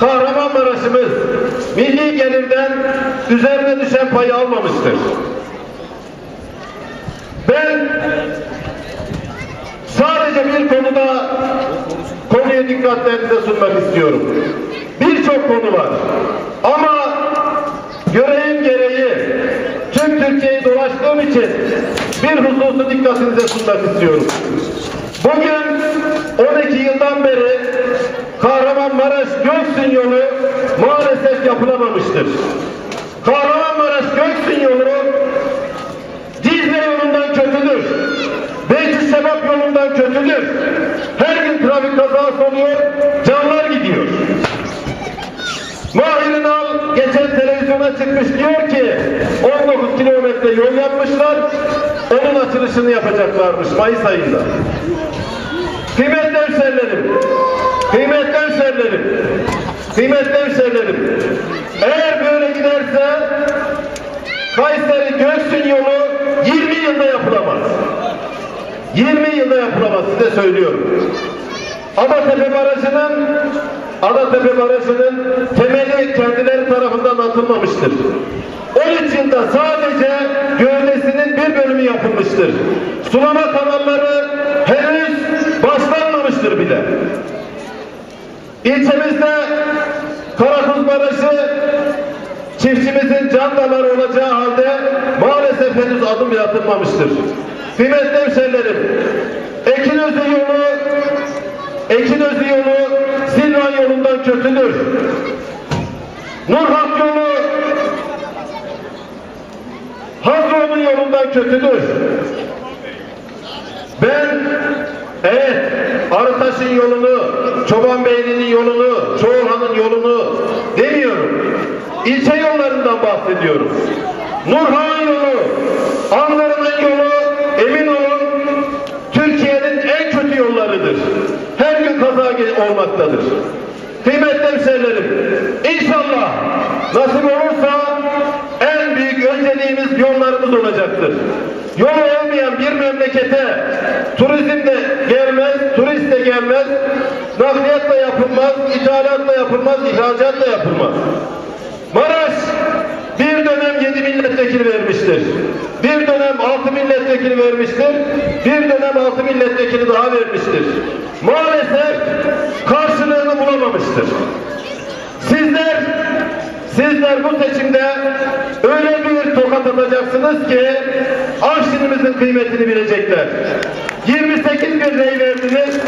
Kahramanmaraş'ımız milli gelirden üzerine düşen payı almamıştır. Ben sadece bir konuda konuya dikkatlerinize sunmak istiyorum. Birçok konu var. Ama görevim gereği tüm Türkiye'yi dolaştığım için bir hususu dikkatinize sunmak istiyorum. Bugün 12 yıldan beri Kahramanmaraş Göksun yolu maalesef yapılamamıştır. Kahramanmaraş Göksun yolu Cizre yolundan kötüdür. Beytüsebap yolundan kötüdür. Her gün trafik kazası oluyor, canlar gidiyor. Mahir Ünal geçen televizyona çıkmış diyor ki 19 kilometre yol yapmışlar, onun açılışını yapacaklarmış Mayıs ayında. Kıymetli hemşehrilerim, kıymetli hemşehrilerim, kıymetli hemşehrilerim, eğer böyle giderse Göksun yolu 20 yılda yapılamaz. 20 yılda yapılamaz size söylüyorum. Adatepe Barajı'nın Adatepe Barajı'nın temeli kendileri tarafından atılmamıştır. 13 yılda sadece gövdesinin bir bölümü yapılmıştır. Sulama kanalları henüz başlanmamıştır bile. İlçemizde Karakuz Barajı çiftçimizin can damarı olacağı halde maalesef henüz adım bile atılmamıştır. Kıymetli hemşehrilerim, Ekinözü yolu Ekinözü yolu Silvan yolundan kötüdür. Nurhak yolu Hazro'nun yolundan kötüdür. Ben evet Arıtaş'ın yolunu, Çobanbeyli'nin yolunu, Çoğulhan'ın yolunu demiyorum. İlçe yollarından bahsediyorum. Nurhan yolu, Anları'nın yolu emin olun Türkiye'nin en kötü yollarıdır. Her gün kaza olmaktadır. Kıymetli hemşehrilerim, inşallah nasip olursa en büyük önceliğimiz yollarımız olacaktır. Yolu olmayan bir memlekete turizm de gelmez, turist de gelmez, nakliyat da yapılmaz, ithalat da yapılmaz, ihracat da yapılmaz. Maraş bir dönem yedi milletvekili vermiştir. Bir dönem altı milletvekili vermiştir. Bir dönem altı milletvekili daha vermiştir. Maalesef karşılığını bulamamıştır. Sizler Sizler bu seçimde öyle bir tokat atacaksınız ki Afşinimizin kıymetini bilecekler. 28 bin rey verdiniz,